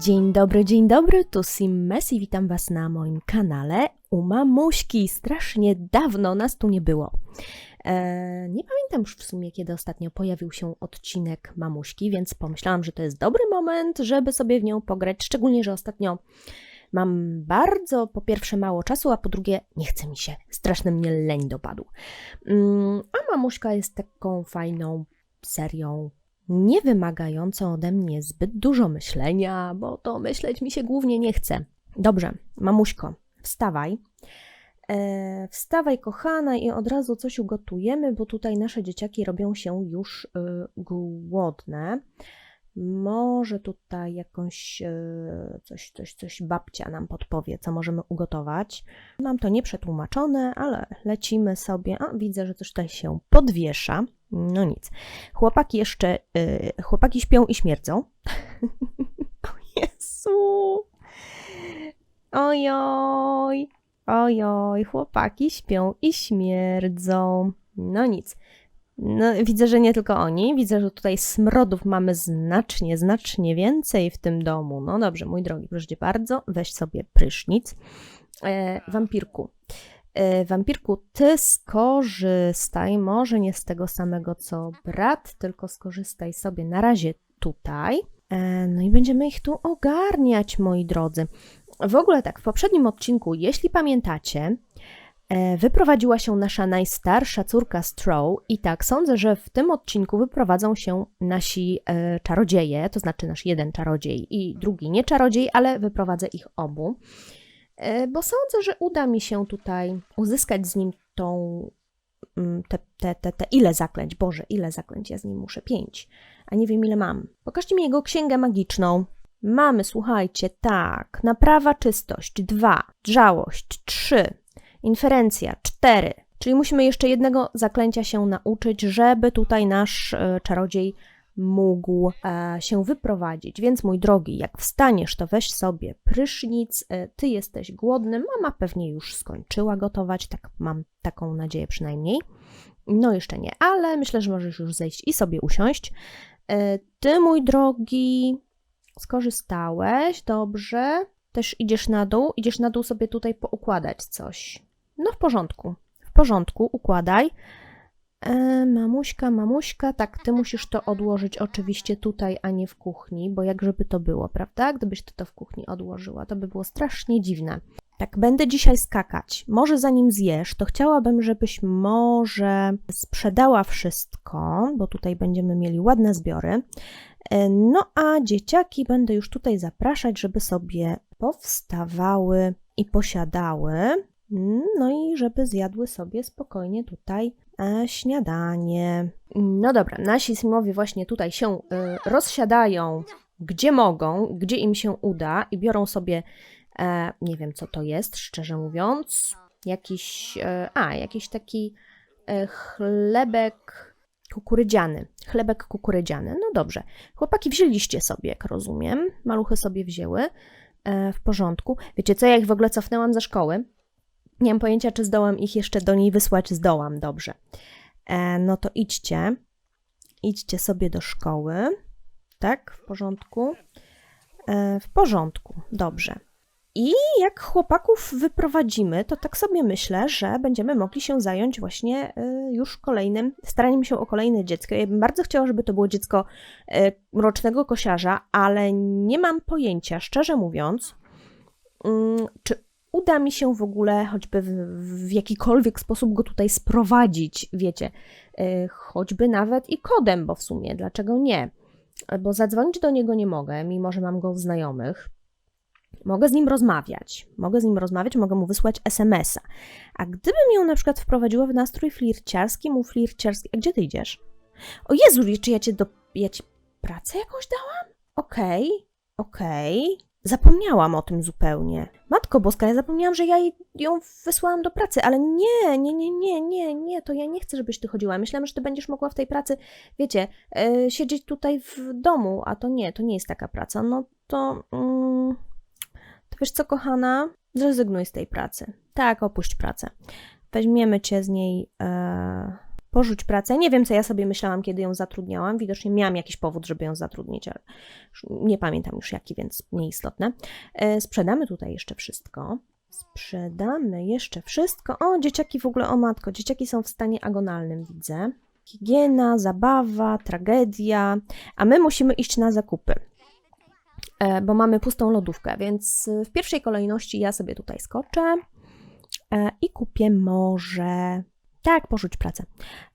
Dzień dobry, dzień dobry, tu Sim Messi, witam Was na moim kanale u mamuśki. Strasznie dawno nas tu nie było. E, nie pamiętam już w sumie, kiedy ostatnio pojawił się odcinek mamuśki, więc pomyślałam, że to jest dobry moment, żeby sobie w nią pograć, szczególnie, że ostatnio mam bardzo, po pierwsze, mało czasu, a po drugie, nie chce mi się, strasznie mnie leń dopadł. Mm, a mamuśka jest taką fajną serią nie wymagającą ode mnie zbyt dużo myślenia, bo to myśleć mi się głównie nie chce. Dobrze, mamuśko, wstawaj. E, wstawaj, kochana, i od razu coś ugotujemy, bo tutaj nasze dzieciaki robią się już y, głodne. Może tutaj jakąś y, coś, coś, coś babcia nam podpowie, co możemy ugotować. Mam to nieprzetłumaczone, ale lecimy sobie. A, widzę, że coś tutaj się podwiesza. No nic. Chłopaki jeszcze, yy, chłopaki śpią i śmierdzą. o Jezu! Ojoj! Ojoj, chłopaki śpią i śmierdzą. No nic. No, widzę, że nie tylko oni. Widzę, że tutaj smrodów mamy znacznie, znacznie więcej w tym domu. No dobrze, mój drogi, proszę cię bardzo, weź sobie prysznic. E, wampirku, wampirku, ty skorzystaj, może nie z tego samego co brat, tylko skorzystaj sobie na razie tutaj. E, no i będziemy ich tu ogarniać, moi drodzy. W ogóle tak, w poprzednim odcinku, jeśli pamiętacie, e, wyprowadziła się nasza najstarsza córka Strow i tak sądzę, że w tym odcinku wyprowadzą się nasi czarodzieje, to znaczy nasz jeden czarodziej i drugi nie czarodziej, ale wyprowadzę ich obu. E, bo sądzę, że uda mi się tutaj uzyskać z nim tą, mm, te, te, te, te ile zaklęć, Boże, ile zaklęć ja z nim muszę? Pięć, a nie wiem ile mam. Pokażcie mi jego księgę magiczną. Mamy, słuchajcie, tak, naprawa czystość, dwa, drzałość, trzy, inferencja, cztery, czyli musimy jeszcze jednego zaklęcia się nauczyć, żeby tutaj nasz e, czarodziej mógł e, się wyprowadzić. Więc mój drogi, jak wstaniesz, to weź sobie prysznic, e, ty jesteś głodny, mama pewnie już skończyła gotować, tak mam taką nadzieję przynajmniej. No jeszcze nie, ale myślę, że możesz już zejść i sobie usiąść. E, ty, mój drogi, skorzystałeś, dobrze. Też idziesz na dół, idziesz na dół sobie tutaj poukładać coś. No w porządku, w porządku, układaj. E, mamuśka, mamuśka, tak, ty musisz to odłożyć oczywiście tutaj, a nie w kuchni, bo jak żeby to było, prawda? Gdybyś ty to w kuchni odłożyła, to by było strasznie dziwne. Tak, będę dzisiaj skakać. Może zanim zjesz, to chciałabym, żebyś może sprzedała wszystko, bo tutaj będziemy mieli ładne zbiory. E, no a dzieciaki będę już tutaj zapraszać, żeby sobie powstawały i posiadały. No i żeby zjadły sobie spokojnie tutaj śniadanie. No dobra, nasi simowie właśnie tutaj się e, rozsiadają, gdzie mogą, gdzie im się uda i biorą sobie, e, nie wiem co to jest, szczerze mówiąc, jakiś, e, a, jakiś taki e, chlebek kukurydziany. Chlebek kukurydziany. No dobrze. Chłopaki wzięliście sobie, jak rozumiem. Maluchy sobie wzięły. E, w porządku. Wiecie co, ja ich w ogóle cofnęłam ze szkoły nie mam pojęcia, czy zdołam ich jeszcze do niej wysłać. Zdołam, dobrze. E, no to idźcie. Idźcie sobie do szkoły. Tak, w porządku. E, w porządku, dobrze. I jak chłopaków wyprowadzimy, to tak sobie myślę, że będziemy mogli się zająć właśnie e, już kolejnym, staraniem się o kolejne dziecko. Ja bym bardzo chciała, żeby to było dziecko e, rocznego kosiarza, ale nie mam pojęcia, szczerze mówiąc, mm, czy uda mi się w ogóle choćby w, w jakikolwiek sposób go tutaj sprowadzić, wiecie, yy, choćby nawet i kodem, bo w sumie dlaczego nie? Bo zadzwonić do niego nie mogę, mimo że mam go w znajomych. Mogę z nim rozmawiać, mogę z nim rozmawiać, mogę mu wysłać SMS-a. A gdybym ją na przykład wprowadziła w nastrój flirciarski, mu flirciarski, a gdzie ty idziesz? O Jezu, czy ja cię do... ja ci pracę jakąś dałam? Okej, okay, okej. Okay. Zapomniałam o tym zupełnie. Matko Boska, ja zapomniałam, że ja ją wysłałam do pracy, ale nie, nie, nie, nie, nie, nie, to ja nie chcę, żebyś ty chodziła. Myślałam, że ty będziesz mogła w tej pracy, wiecie, yy, siedzieć tutaj w domu, a to nie, to nie jest taka praca. No to, yy, to wiesz co, kochana, zrezygnuj z tej pracy. Tak, opuść pracę. Weźmiemy cię z niej, yy, porzuć pracę. Nie wiem, co ja sobie myślałam, kiedy ją zatrudniałam. Widocznie miałam jakiś powód, żeby ją zatrudnić, ale nie pamiętam już jaki, więc nieistotne. E, sprzedamy tutaj jeszcze wszystko. Sprzedamy jeszcze wszystko. O, dzieciaki w ogóle, o matko, dzieciaki są w stanie agonalnym, widzę. Higiena, zabawa, tragedia, a my musimy iść na zakupy, e, bo mamy pustą lodówkę, więc w pierwszej kolejności ja sobie tutaj skoczę e, i kupię może. Tak, porzuć pracę.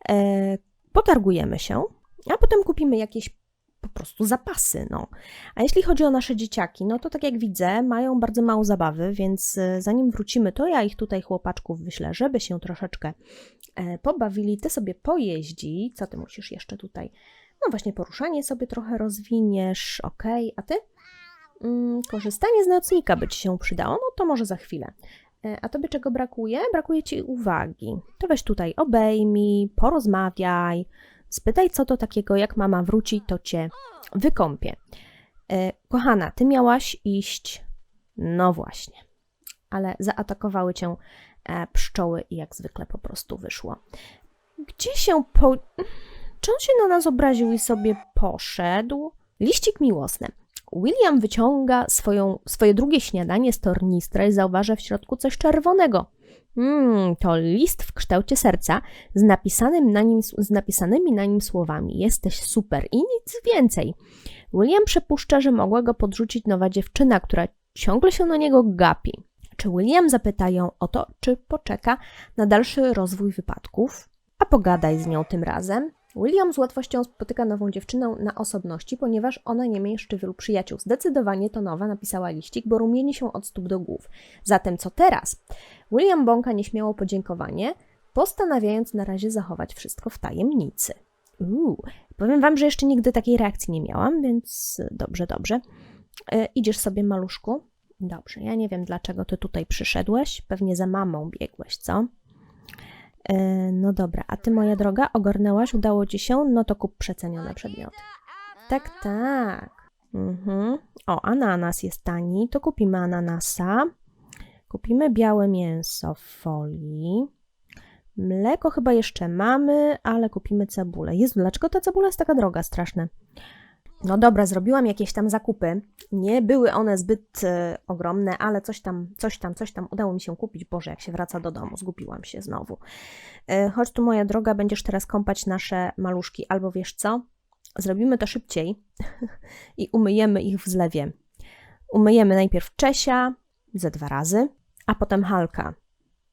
E, potargujemy się, a potem kupimy jakieś po prostu zapasy. No. A jeśli chodzi o nasze dzieciaki, no to tak jak widzę, mają bardzo mało zabawy, więc e, zanim wrócimy, to ja ich tutaj chłopaczków wyślę, żeby się troszeczkę e, pobawili. Ty sobie pojeździ. Co ty musisz jeszcze tutaj? No właśnie, poruszanie sobie trochę rozwiniesz, ok. A ty? Mm, korzystanie z nocnika by ci się przydało, no to może za chwilę. E, a tobie czego brakuje? Brakuje ci uwagi. To weź tutaj obejmij, porozmawiaj, Spytaj, co to takiego, jak mama wróci, to cię wykąpie. E, kochana, ty miałaś iść. No właśnie. Ale zaatakowały cię e, pszczoły i jak zwykle po prostu wyszło. Gdzie się po. Czy on się na nas obraził i sobie poszedł? Liścik miłosny. William wyciąga swoją, swoje drugie śniadanie z tornistra i zauważa w środku coś czerwonego. Hmm, to list w kształcie serca z, napisanym na nim, z napisanymi na nim słowami: Jesteś super i nic więcej. William przypuszcza, że mogła go podrzucić nowa dziewczyna, która ciągle się na niego gapi. Czy William zapyta ją o to, czy poczeka na dalszy rozwój wypadków? A pogadaj z nią tym razem. William z łatwością spotyka nową dziewczynę na osobności, ponieważ ona nie ma jeszcze wielu przyjaciół. Zdecydowanie to nowa napisała liścik, bo rumieni się od stóp do głów. Zatem co teraz? William bąka nieśmiało podziękowanie, postanawiając na razie zachować wszystko w tajemnicy. Uuu, powiem wam, że jeszcze nigdy takiej reakcji nie miałam, więc dobrze, dobrze. E, idziesz sobie, maluszku? Dobrze, ja nie wiem, dlaczego ty tutaj przyszedłeś. Pewnie za mamą biegłeś, co? E, no dobra, a ty, moja droga, ogarnęłaś, udało ci się? No to kup przecenione przedmioty. Tak, tak. Mhm. O, ananas jest tani, to kupimy ananasa. Kupimy białe mięso w folii. Mleko chyba jeszcze mamy, ale kupimy cebulę. Jezu, dlaczego ta cebula jest taka droga, straszne? No dobra, zrobiłam jakieś tam zakupy. Nie były one zbyt e, ogromne, ale coś tam, coś tam, coś tam udało mi się kupić. Boże, jak się wraca do domu, zgubiłam się znowu. E, chodź tu, moja droga, będziesz teraz kąpać nasze maluszki, albo wiesz co? Zrobimy to szybciej i umyjemy ich w zlewie. Umyjemy najpierw Czesia ze dwa razy, a potem Halka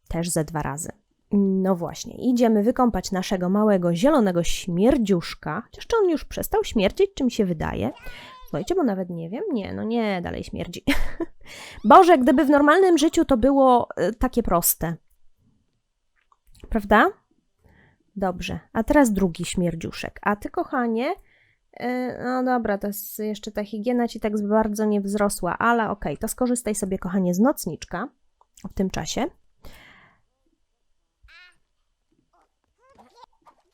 też ze dwa razy. No właśnie, idziemy wykąpać naszego małego zielonego śmierdziuszka. Chociaż czy on już przestał śmierdzić, czy mi się wydaje? Słuchajcie, bo nawet nie wiem. Nie, no nie, dalej śmierdzi. Boże, gdyby w normalnym życiu to było y, takie proste. Prawda? Dobrze, a teraz drugi śmierdziuszek. A ty, kochanie, y, no dobra, to jest jeszcze ta higiena ci tak bardzo nie wzrosła, ale okej, okay, to skorzystaj sobie, kochanie, z nocniczka w tym czasie.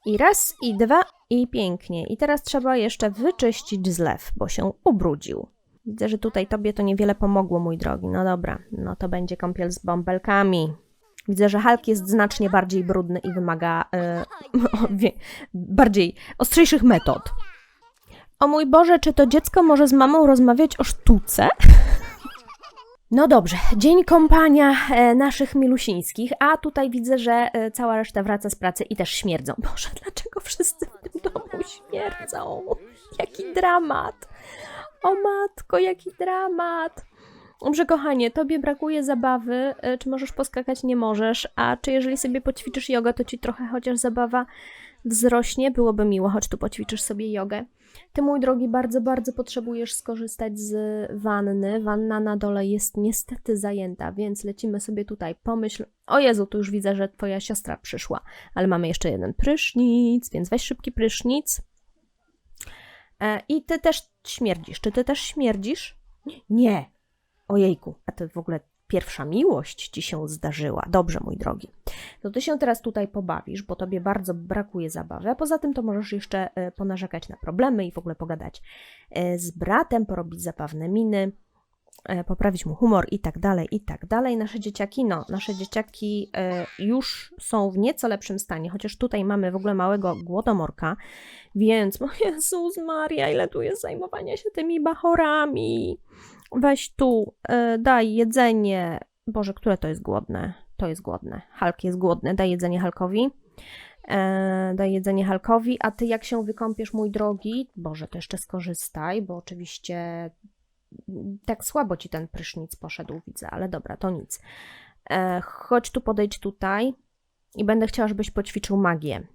I raz, i dwa, i pięknie. I teraz trzeba jeszcze wyczyścić zlew, bo się ubrudził. Widzę, że tutaj tobie to niewiele pomogło, mój drogi. No dobra, no to będzie kąpiel z bąbelkami. Widzę, że Hulk jest znacznie bardziej brudny i wymaga yy, bardziej ostrzejszych metod. O mój Boże, czy to dziecko może z mamą rozmawiać o sztuce? No dobrze, dzień kąpania e, naszych milusińskich, a tutaj widzę, że e, cała reszta wraca z pracy i też śmierdzą. Boże, dlaczego wszyscy w tym domu śmierdzą? Jaki dramat! O matko, jaki dramat! Dobrze, kochanie, tobie brakuje zabawy. E, czy możesz poskakać? Nie możesz. A czy jeżeli sobie poćwiczysz jogę, to ci trochę chociaż zabawa wzrośnie? Byłoby miło, choć tu poćwiczysz sobie jogę. Ty, mój drogi, bardzo, bardzo potrzebujesz skorzystać z wanny. Wanna na dole jest niestety zajęta, więc lecimy sobie tutaj. Pomyśl, o Jezu, tu już widzę, że twoja siostra przyszła, ale mamy jeszcze jeden prysznic, więc weź szybki prysznic. E, I ty też śmierdzisz. Czy ty też śmierdzisz? Nie. Ojejku, a ty w ogóle pierwsza miłość ci się zdarzyła. Dobrze, mój drogi. To ty się teraz tutaj pobawisz, bo tobie bardzo brakuje zabawy, a poza tym to możesz jeszcze e, ponarzekać na problemy i w ogóle pogadać e, z bratem, porobić zabawne miny. e, poprawić mu humor i tak dalej, i tak dalej. Nasze dzieciaki, no, nasze dzieciaki już są w nieco lepszym stanie, chociaż tutaj mamy w ogóle małego głodomorka, więc, o Jezus Maria, ile tu jest zajmowania się tymi bachorami. Weź tu, daj jedzenie. Boże, które to jest głodne? To jest głodne. Halk jest głodny, daj jedzenie Halkowi. E, daj jedzenie Halkowi, a ty jak się wykąpiesz, mój drogi, Boże, to jeszcze skorzystaj, bo oczywiście tak słabo ci ten prysznic poszedł, widzę, ale dobra, to nic. E, chodź tu, podejdź tutaj i będę chciała, żebyś poćwiczył magię,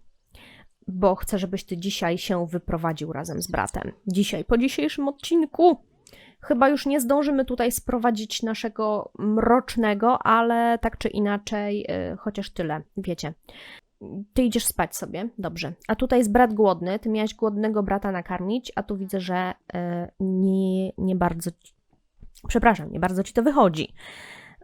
bo chcę, żebyś ty dzisiaj się wyprowadził razem z bratem. Dzisiaj, po dzisiejszym odcinku. Chyba już nie zdążymy tutaj sprowadzić naszego mrocznego, ale tak czy inaczej, e, chociaż tyle, wiecie. Ty idziesz spać sobie, dobrze. A tutaj jest brat głodny, ty miałeś głodnego brata nakarmić, a tu widzę, że e, nie, nie bardzo. Przepraszam, nie bardzo ci to wychodzi.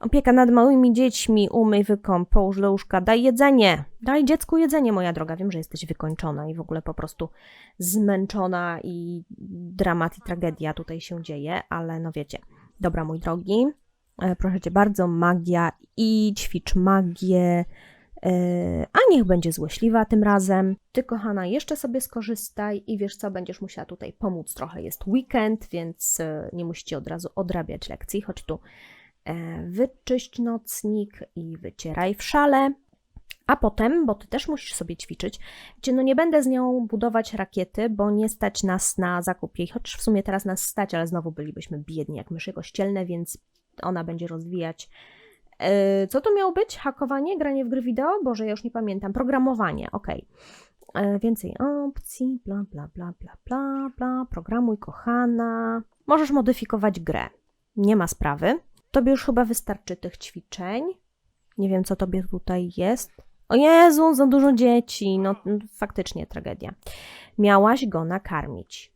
Opieka nad małymi dziećmi, umyj, wykąp, połóż do łóżka, daj jedzenie. Daj dziecku jedzenie, moja droga. Wiem, że jesteś wykończona i w ogóle po prostu zmęczona i dramat i tragedia tutaj się dzieje, ale no wiecie. Dobra, mój drogi, e, proszę cię bardzo, magia i ćwicz magię. Yy, a niech będzie złośliwa tym razem. Ty, kochana, jeszcze sobie skorzystaj i wiesz co, będziesz musiała tutaj pomóc trochę. Jest weekend, więc yy, nie musicie od razu odrabiać lekcji. Chodź tu, e, wyczyść nocnik i wycieraj w szale. A potem, bo ty też musisz sobie ćwiczyć, gdzie no nie będę z nią budować rakiety, bo nie stać nas na zakup jej, chociaż w sumie teraz nas stać, ale znowu bylibyśmy biedni jak myszy kościelne, więc ona będzie rozwijać E, Co to miało być? Hakowanie? Granie w gry wideo? Boże, ja już nie pamiętam. Programowanie, okej. E, Więcej opcji, bla, bla, bla, bla, bla, bla. Programuj, kochana. Możesz modyfikować grę. Nie ma sprawy. Tobie już chyba wystarczy tych ćwiczeń. Nie wiem, co tobie tutaj jest. O Jezu, za dużo dzieci. No, faktycznie tragedia. Miałaś go nakarmić.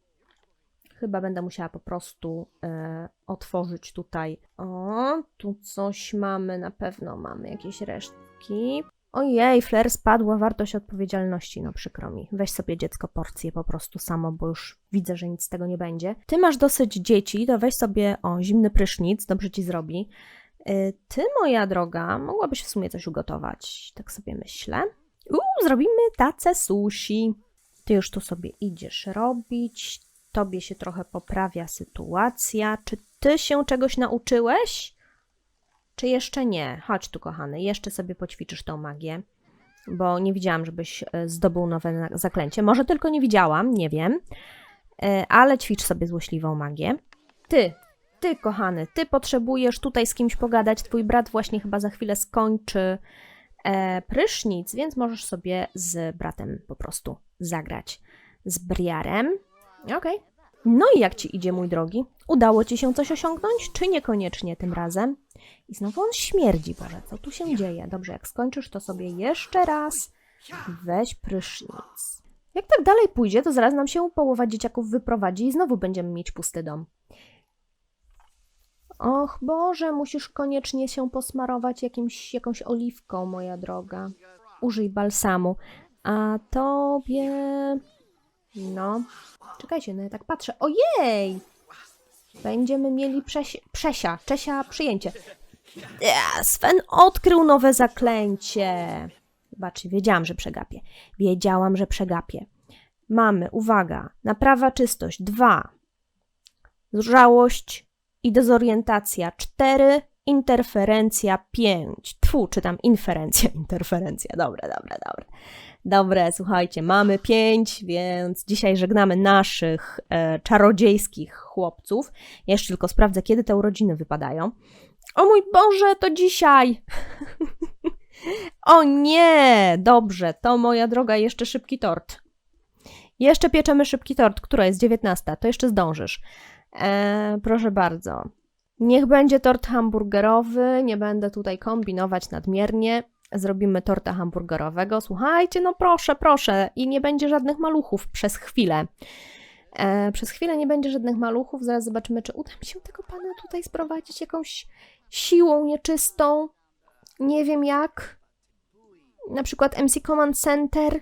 Chyba będę musiała po prostu e, otworzyć tutaj. O, tu coś mamy, na pewno mamy jakieś resztki. Ojej, fler spadła wartość odpowiedzialności, no przykro mi. Weź sobie dziecko porcję po prostu samo, bo już widzę, że nic z tego nie będzie. Ty masz dosyć dzieci, to weź sobie, o, zimny prysznic, dobrze ci zrobi. Y, Ty, moja droga, mogłabyś w sumie coś ugotować, tak sobie myślę. Uuu, zrobimy tacę sushi. Ty już tu sobie idziesz robić, tobie się trochę poprawia sytuacja. Czy ty się czegoś nauczyłeś? Czy jeszcze nie? Chodź tu, kochany, jeszcze sobie poćwiczysz tą magię, bo nie widziałam, żebyś e, zdobył nowe zaklęcie. Może tylko nie widziałam, nie wiem, E, ale ćwicz sobie złośliwą magię. Ty, ty, kochany, ty potrzebujesz tutaj z kimś pogadać. Twój brat właśnie chyba za chwilę skończy e, prysznic, więc możesz sobie z bratem po prostu zagrać. Z Briarem. Okej. No i jak ci idzie, mój drogi? Udało ci się coś osiągnąć, czy niekoniecznie tym razem? I znowu on śmierdzi, Boże, co tu się dzieje? Dobrze, jak skończysz, to sobie jeszcze raz weź prysznic. Jak tak dalej pójdzie, to zaraz nam się połowa dzieciaków wyprowadzi i znowu będziemy mieć pusty dom. Och Boże, musisz koniecznie się posmarować jakimś, jakąś oliwką, moja droga. Użyj balsamu. A tobie... No, czekajcie, no ja tak patrzę. Ojej! Będziemy mieli prześ... Przesia, Czesia przyjęcie. Sven odkrył nowe zaklęcie. Zobaczcie, wiedziałam, że przegapię. Wiedziałam, że przegapię. Mamy, uwaga, naprawa czystość. Dwa. Żałość i dezorientacja. Cztery. Interferencja. Pięć. Tfu, czy tam inferencja, interferencja. Dobre, dobre, dobre. Dobre, słuchajcie, mamy pięć, więc dzisiaj żegnamy naszych e, czarodziejskich chłopców. Ja jeszcze tylko sprawdzę, kiedy te urodziny wypadają. O mój Boże, to dzisiaj! o nie! Dobrze, to moja droga, jeszcze szybki tort. Jeszcze pieczemy szybki tort, która jest 19, to jeszcze zdążysz. E, proszę bardzo. Niech będzie tort hamburgerowy, nie będę tutaj kombinować nadmiernie. Zrobimy torta hamburgerowego. Słuchajcie, no proszę, proszę. I nie będzie żadnych maluchów przez chwilę. E, przez chwilę nie będzie żadnych maluchów. Zaraz zobaczymy, czy uda mi się tego pana tutaj sprowadzić jakąś siłą nieczystą. Nie wiem jak. Na przykład MC Command Center.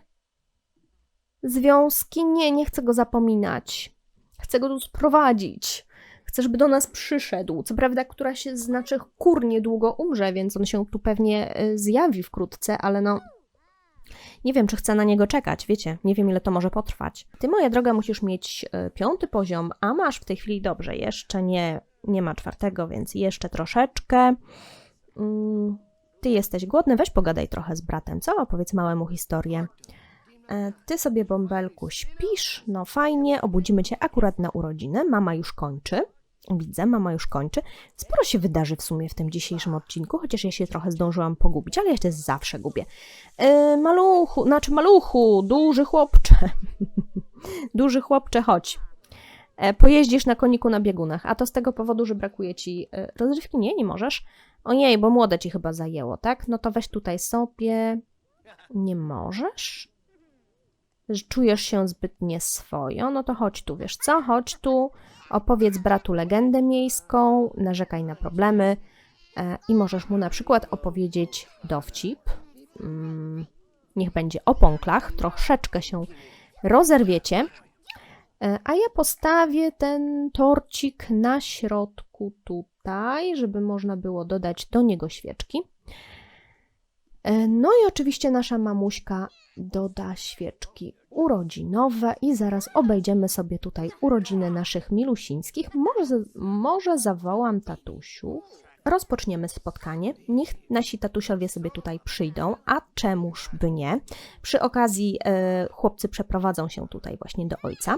Związki? Nie, nie chcę go zapominać. Chcę go tu sprowadzić. Chce, żeby do nas przyszedł. Co prawda, która się z naszych kur niedługo umrze, więc on się tu pewnie y, zjawi wkrótce, ale no. Nie wiem, czy chcę na niego czekać, wiecie, nie wiem ile to może potrwać. Ty, moja droga, musisz mieć y, piąty poziom, a masz w tej chwili dobrze, jeszcze nie, nie ma czwartego, więc jeszcze troszeczkę. Mm, ty jesteś głodny, weź pogadaj trochę z bratem, co? Opowiedz małemu historię. E, Ty sobie, bąbelku, śpisz, no fajnie, obudzimy cię akurat na urodziny, mama już kończy. Widzę, mama już kończy. Sporo się wydarzy w sumie w tym dzisiejszym odcinku, chociaż ja się trochę zdążyłam pogubić, ale ja się zawsze gubię. E, maluchu, znaczy maluchu, duży chłopcze. duży chłopcze, chodź. E, pojeździsz na koniku na biegunach, a to z tego powodu, że brakuje ci e, rozrywki? Nie, nie możesz. Ojej, bo młode ci chyba zajęło, tak? No to weź tutaj sobie. Nie możesz? Że Czujesz się zbyt nieswojo? No to chodź tu, wiesz co? Chodź tu, opowiedz bratu legendę miejską, narzekaj na problemy e, i możesz mu na przykład opowiedzieć dowcip. Mm, niech będzie o pąklach, troszeczkę się rozerwiecie. E, A ja postawię ten torcik na środku tutaj, żeby można było dodać do niego świeczki. E, No i oczywiście nasza mamuśka doda świeczki urodzinowe i zaraz obejdziemy sobie tutaj urodziny naszych milusińskich. Może, może zawołam tatusiów. Rozpoczniemy spotkanie. Niech nasi tatusiowie sobie tutaj przyjdą, a czemuż by nie. Przy okazji e, chłopcy przeprowadzą się tutaj właśnie do ojca.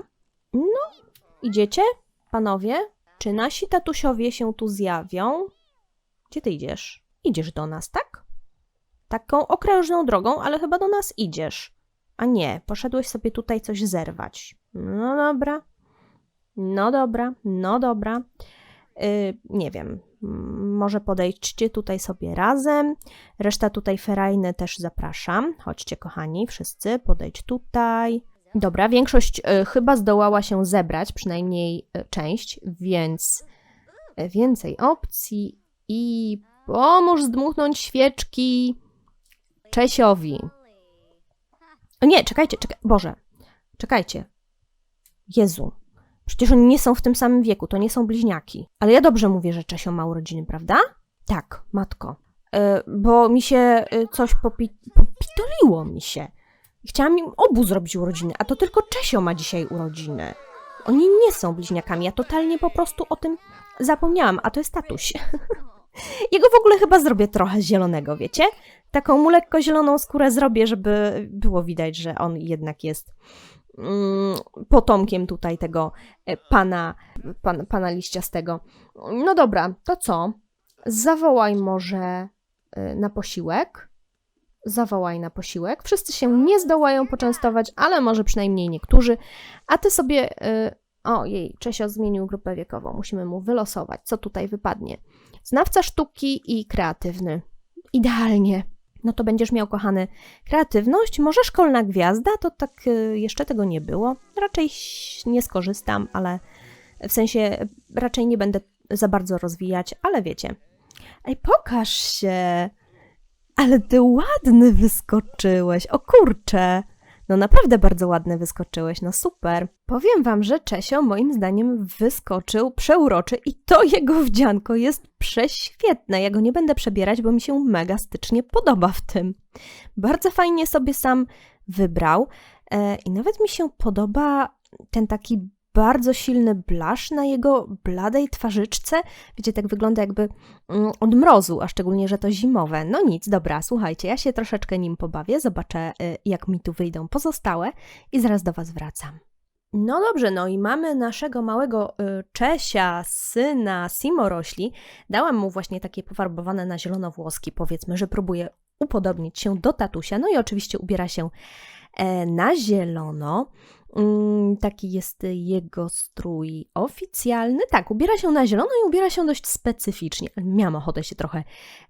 No, idziecie, panowie? Czy nasi tatusiowie się tu zjawią? Gdzie ty idziesz? Idziesz do nas, tak? Taką okrężną drogą, ale chyba do nas idziesz. A nie, poszedłeś sobie tutaj coś zerwać. No dobra. No dobra, no dobra. Yy, nie wiem, może podejdźcie tutaj sobie razem. Reszta tutaj ferajny też zapraszam. Chodźcie, kochani, wszyscy, podejdź tutaj. Dobra, większość y, chyba zdołała się zebrać, przynajmniej y, część, więc y, więcej opcji i pomóż zdmuchnąć świeczki Czesiowi. O nie, czekajcie, czekaj, Boże, czekajcie. Jezu, przecież oni nie są w tym samym wieku, to nie są bliźniaki. Ale ja dobrze mówię, że Czesio ma urodziny, prawda? Tak, matko. E, bo mi się e, coś popi popitoliło mi się. Chciałam im obu zrobić urodziny, a to tylko Czesio ma dzisiaj urodziny. Oni nie są bliźniakami, ja totalnie po prostu o tym zapomniałam, a to jest tatuś. Jego w ogóle chyba zrobię trochę zielonego, wiecie? Taką mu lekko zieloną skórę zrobię, żeby było widać, że on jednak jest mm, potomkiem tutaj tego e, pana, pan, pana liściastego. No dobra, to co? Zawołaj może e, na posiłek. Zawołaj na posiłek. Wszyscy się nie zdołają poczęstować, ale może przynajmniej niektórzy. A ty sobie. e, O jej, Czesio zmienił grupę wiekową. Musimy mu wylosować, co tutaj wypadnie. Znawca sztuki i kreatywny. Idealnie. No to będziesz miał, kochany, kreatywność, może szkolna gwiazda, to tak y, jeszcze tego nie było. Raczej nie skorzystam, ale w sensie raczej nie będę za bardzo rozwijać, ale wiecie. Ej, pokaż się! Ale ty ładny wyskoczyłeś, o kurcze! No naprawdę bardzo ładny wyskoczyłeś, no super. Powiem wam, że Czesio moim zdaniem wyskoczył przeuroczy i to jego wdzianko jest prześwietne. Ja go nie będę przebierać, bo mi się mega stycznie podoba w tym. Bardzo fajnie sobie sam wybrał e, i nawet mi się podoba ten taki bardzo silny blush na jego bladej twarzyczce. Wiecie, tak wygląda jakby mm, od mrozu, a szczególnie, że to zimowe. No nic, dobra, słuchajcie, ja się troszeczkę nim pobawię, zobaczę y, jak mi tu wyjdą pozostałe i zaraz do Was wracam. No dobrze, no i mamy naszego małego y, Czesia, syna Simorośli. Dałam mu właśnie takie pofarbowane na zielono włoski, powiedzmy, że próbuje upodobnić się do tatusia. No i oczywiście ubiera się e, na zielono. Mm, Taki jest jego strój oficjalny. Tak, ubiera się na zielono i ubiera się dość specyficznie. Miałam ochotę się trochę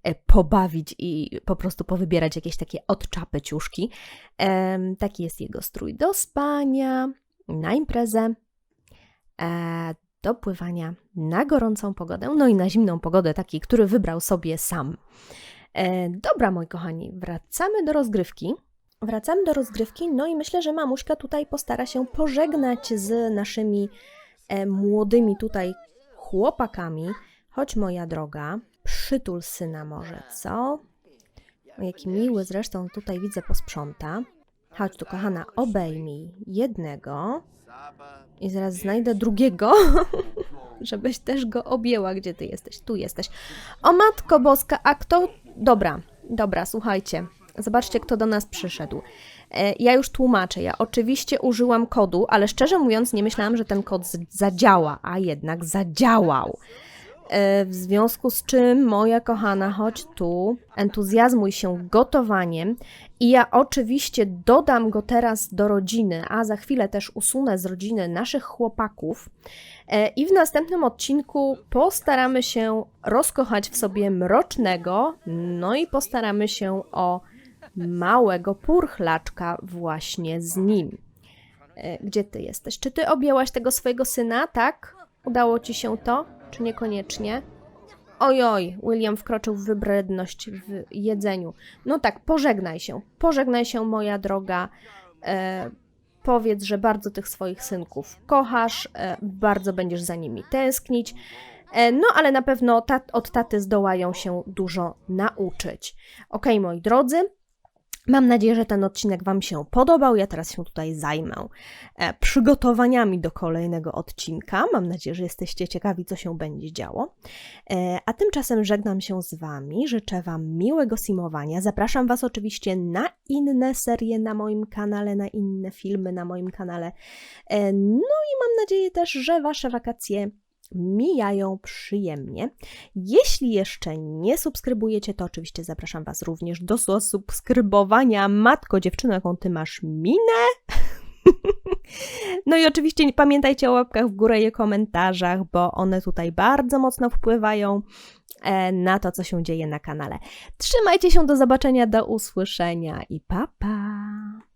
e, pobawić i po prostu powybierać jakieś takie odczapy ciuszki. Taki jest jego strój do spania, na imprezę, e, do pływania, na gorącą pogodę, no i na zimną pogodę, taki, który wybrał sobie sam. E, Dobra, moi kochani, wracamy do rozgrywki. Wracamy do rozgrywki, no i myślę, że mamuśka tutaj postara się pożegnać z naszymi e, młodymi tutaj chłopakami. Chodź, moja droga, przytul syna może, co? O, jaki miły zresztą tutaj widzę posprząta. Chodź tu, kochana, obejmij jednego i zaraz znajdę drugiego, żebyś też go objęła, gdzie ty jesteś. Tu jesteś. O matko boska, a kto... Dobra, dobra, słuchajcie. Zobaczcie, kto do nas przyszedł. E, Ja już tłumaczę. Ja oczywiście użyłam kodu, ale szczerze mówiąc, nie myślałam, że ten kod zadziała, a jednak zadziałał. E, W związku z czym, moja kochana, chodź tu, entuzjazmuj się gotowaniem i ja oczywiście dodam go teraz do rodziny, a za chwilę też usunę z rodziny naszych chłopaków. E, I w następnym odcinku postaramy się rozkochać w sobie mrocznego, no i postaramy się o małego purchlaczka właśnie z nim. E, Gdzie ty jesteś? Czy ty objęłaś tego swojego syna, tak? Udało ci się to, czy niekoniecznie? Ojoj, William wkroczył w wybredność w jedzeniu. No tak, pożegnaj się. Pożegnaj się, moja droga. E, powiedz, że bardzo tych swoich synków kochasz, e, bardzo będziesz za nimi tęsknić. E, no, ale na pewno tat, od taty zdołają się dużo nauczyć. Okej, moi drodzy. Mam nadzieję, że ten odcinek Wam się podobał. Ja teraz się tutaj zajmę e, przygotowaniami do kolejnego odcinka. Mam nadzieję, że jesteście ciekawi, co się będzie działo. E, A tymczasem żegnam się z Wami. Życzę Wam miłego simowania. Zapraszam Was oczywiście na inne serie na moim kanale, na inne filmy na moim kanale. E, No i mam nadzieję też, że Wasze wakacje mijają przyjemnie. Jeśli jeszcze nie subskrybujecie, to oczywiście zapraszam Was również do subskrybowania. Matko, dziewczyno, jaką Ty masz minę? No i oczywiście pamiętajcie o łapkach w górę i komentarzach, bo one tutaj bardzo mocno wpływają e, na to, co się dzieje na kanale. Trzymajcie się, do zobaczenia, do usłyszenia i pa pa!